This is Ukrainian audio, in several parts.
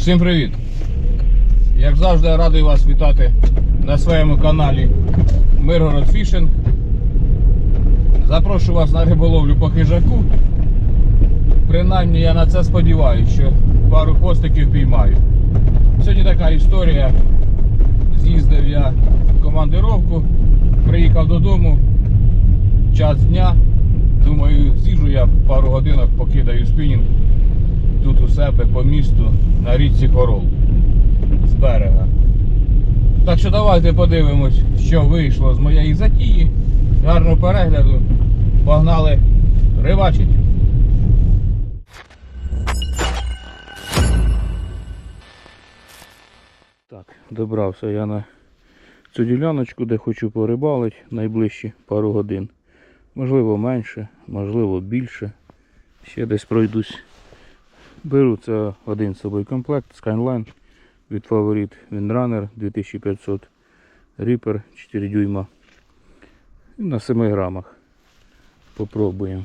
Всім привіт! Як завжди, радий вас вітати на своєму каналі Миргород Фішин. Запрошую вас на риболовлю по хижаку. Принаймні я на це сподіваюся, що пару хвостиків піймаю. Сьогодні така історія. З'їздив я в командировку, приїхав додому, час дня. Думаю, з'їжджу я пару годинок, покидаю спінінг тут у себе по місту на річці Хорол з берега. Так що давайте подивимось, що вийшло з моєї затії. Гарного перегляду. Погнали рибачить. Так, добрався я на цю діляночку, де хочу порибалити найближчі пару годин. Можливо менше, можливо більше. Ще десь пройдусь. Беру це один собою комплект Skyline від Favorit Windrunner 2500 Reaper 4 дюйма. На 7 грамах. Попробуємо.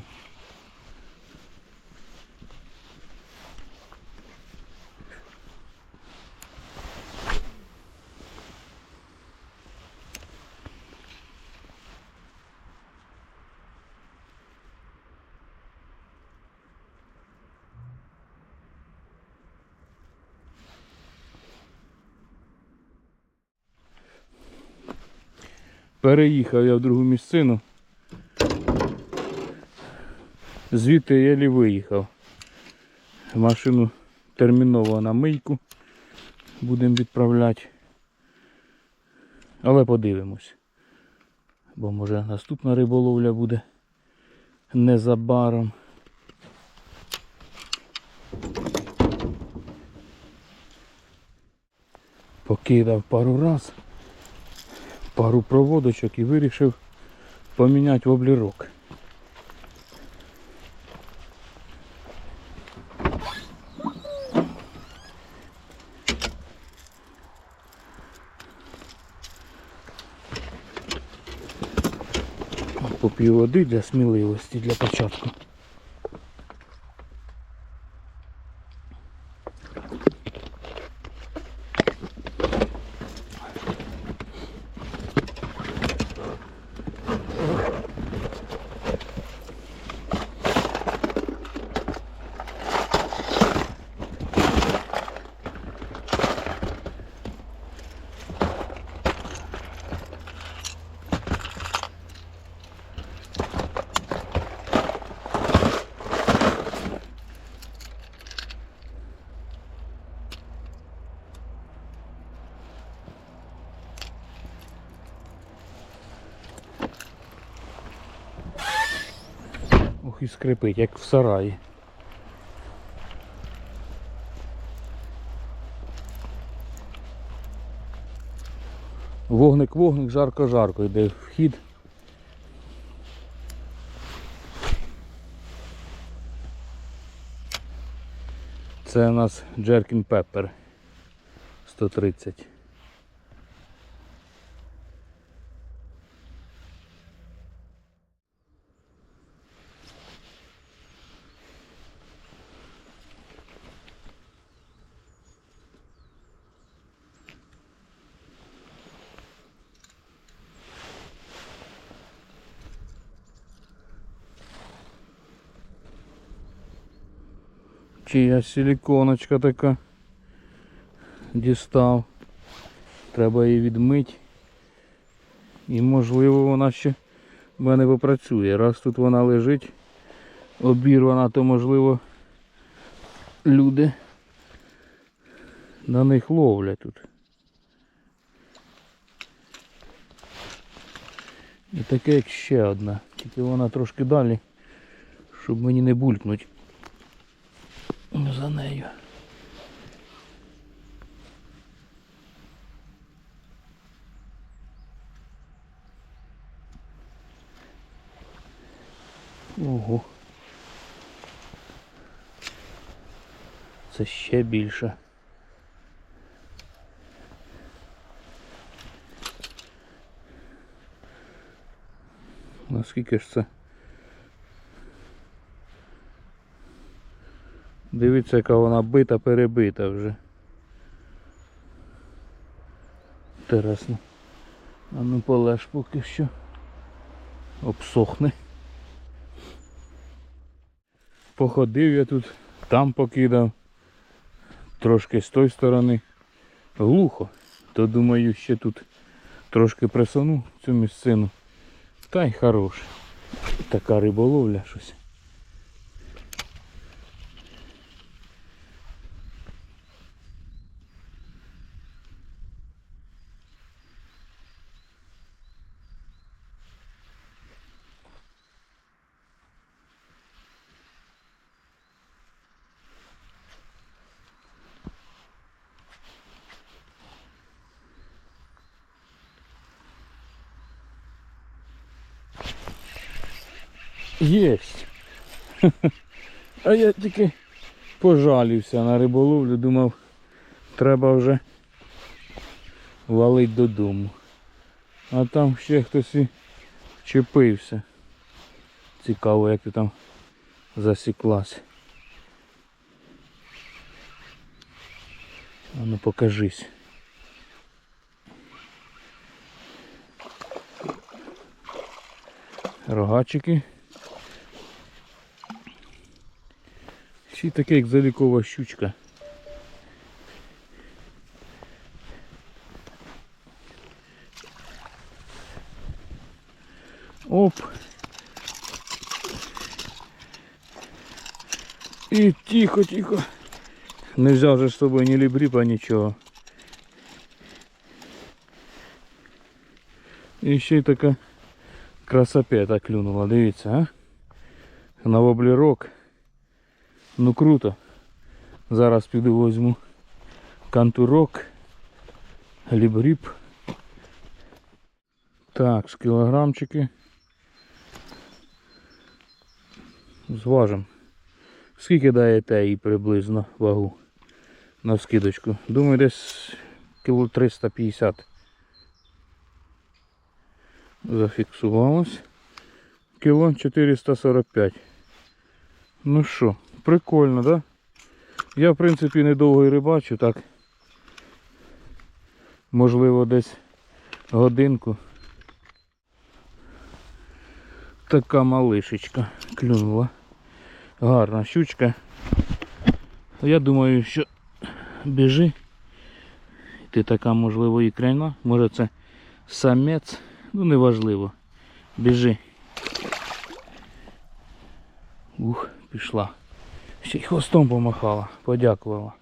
Переїхав я в другу місцину. Звідти я єлі виїхав. Машину терміново на мийку. Будемо відправляти. Але подивимось. Бо може наступна риболовля буде незабаром. Покидав пару раз пару проводочок і вирішив поміняти воблерок. Попів води для сміливості для початку. Ох і скрипить, як в сараї. Вогник, вогник, жарко, жарко, йде вхід. Це у нас Jerkin Pepper 130. Чия силіконочка така дістав. Треба її відмити. І можливо вона ще в мене попрацює. Раз тут вона лежить обірвана, то можливо люди на них ловлять тут. І таке як ще одна. Тільки вона трошки далі, щоб мені не булькнуть за. Ого. Це ще більше. Наскільки ж це? Дивіться, яка вона бита, перебита вже. Інтересно. А ну полеж поки що. Обсохне. Походив я тут, там покидав, трошки з тої сторони. Глухо, то думаю, ще тут трошки присуну цю місцину. Та й хороше. Така риболовля щось. Єсть. А я тільки пожалівся на риболовлю, думав, треба вже валить додому. А там ще хтось і чепився. Цікаво, як ти там засіклась. А ну покажись. Рогачики. Ще й таке як залікова щучка. Оп. І тихо, тихо. Не взяв же з собою ні лібріпа, нічого. І ще й така красопета клюнула, дивіться, а? На воблерок. Ну круто. Зараз піду возьму кантурок, лібріп. Так, з кілограмчики. Зважимо. Скільки даєте їй приблизно вагу на скидочку? Думаю, десь кіло 350. Зафіксувалось. Кіло 445. Ну що, прикольно, да? Я в принципі недовго і рибачу, так. Можливо десь годинку. Така малишечка клюнула. Гарна щучка. Я думаю, що біжи. Ти така можливо і крайна. Може це самець. Ну неважливо. Біжи. Ух, пішла. Ще й хвостом помахала, подякувала.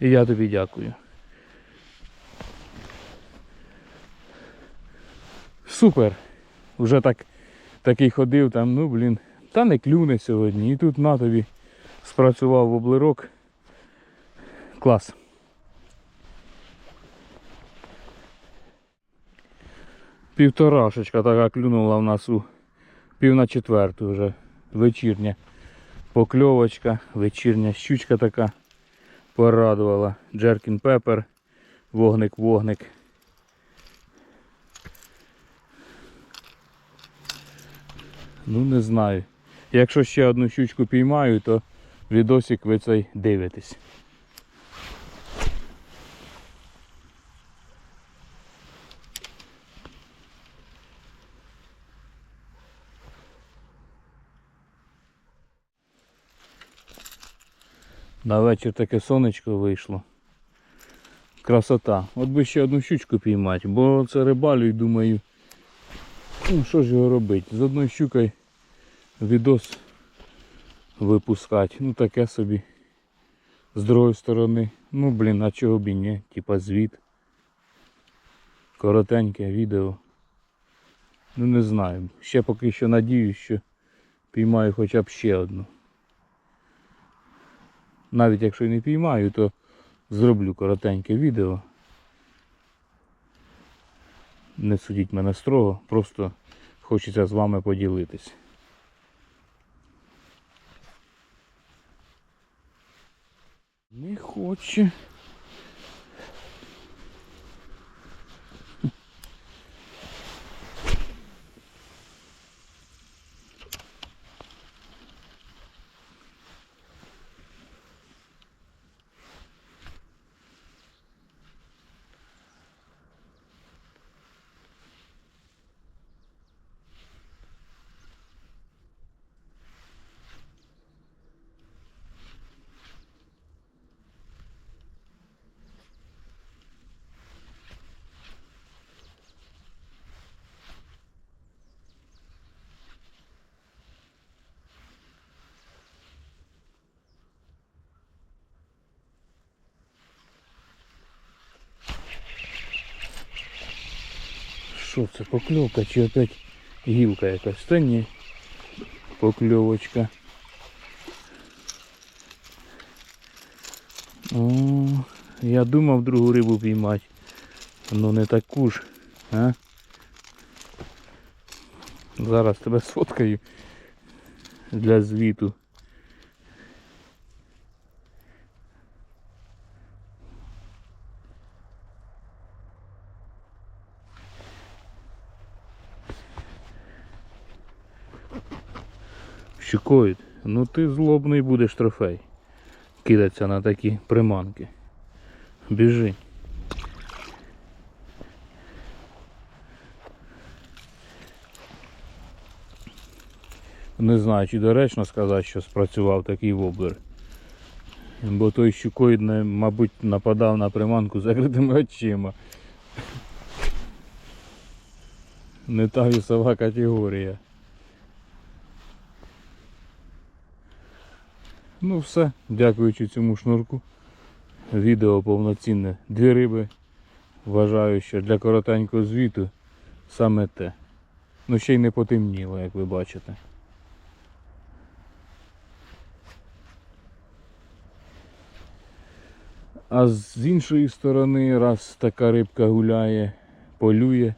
І я тобі дякую. Супер. Вже так такий ходив там, ну блін, та не клюне сьогодні. І тут на тобі спрацював воблерок. Клас. Півторашечка така клюнула в нас у пів на четверту вже вечірня покльовочка, вечірня щучка така порадувала. Джеркін пепер, вогник-вогник. Ну не знаю. Якщо ще одну щучку піймаю, то відосик ви цей дивитесь. На вечір таке сонечко вийшло. Красота. От би ще одну щучку піймати, бо це рибалю і думаю, ну що ж його робити? З одною щукою відос випускати. Ну таке собі. З другої сторони. Ну блін, а чого б і ні? Типа звіт. Коротеньке відео. Ну не знаю. Ще поки що надіюсь, що піймаю хоча б ще одну. Навіть якщо не піймаю, то зроблю коротеньке відео. Не судіть мене строго, просто хочеться з вами поділитись. Не хоче. Що це, покльовка чи опять гілка якась? Та ні. Покльовочка. О, я думав другу рибу піймати. Ну не таку ж, а? Зараз тебе сфоткаю для звіту. Щукоїд, ну ти злобний будеш трофей. Кидаться на такі приманки. Біжи. Не знаю, чи доречно сказати, що спрацював такий воблер. Бо той щукоїд, мабуть, нападав на приманку закритими очима. Не та вісова категорія. Ну все, дякуючи цьому шнурку. Відео повноцінне. Дві риби. Вважаю, що для коротенького звіту саме те. Ну ще й не потемніло, як ви бачите. А з іншої сторони, раз така рибка гуляє, полює,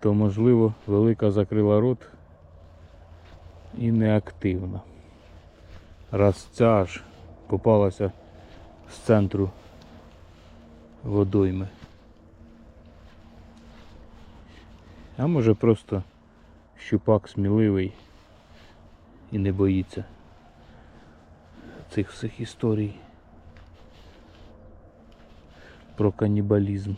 то можливо велика закрила рот і неактивна. Раз ця аж попалася з центру водойми. А може просто щупак сміливий і не боїться цих всіх історій про канібалізм.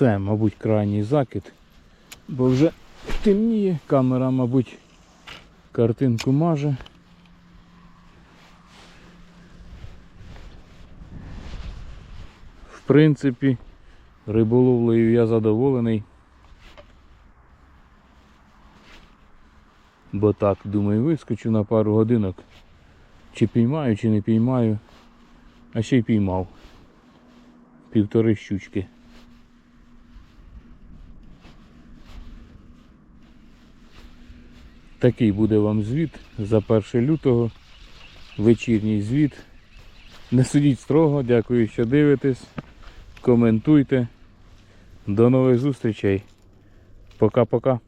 Все, мабуть, крайній закид, бо вже темніє, камера, мабуть, картинку маже. В принципі, риболовлею я задоволений. Бо так, думаю, вискочу на пару годинок. Чи піймаю, чи не піймаю. А ще й піймав. Півтори щучки. Такий буде вам звіт за 1 лютого. Вечірній звіт. Не судіть строго, дякую, що дивитесь. Коментуйте. До нових зустрічей. Пока-пока.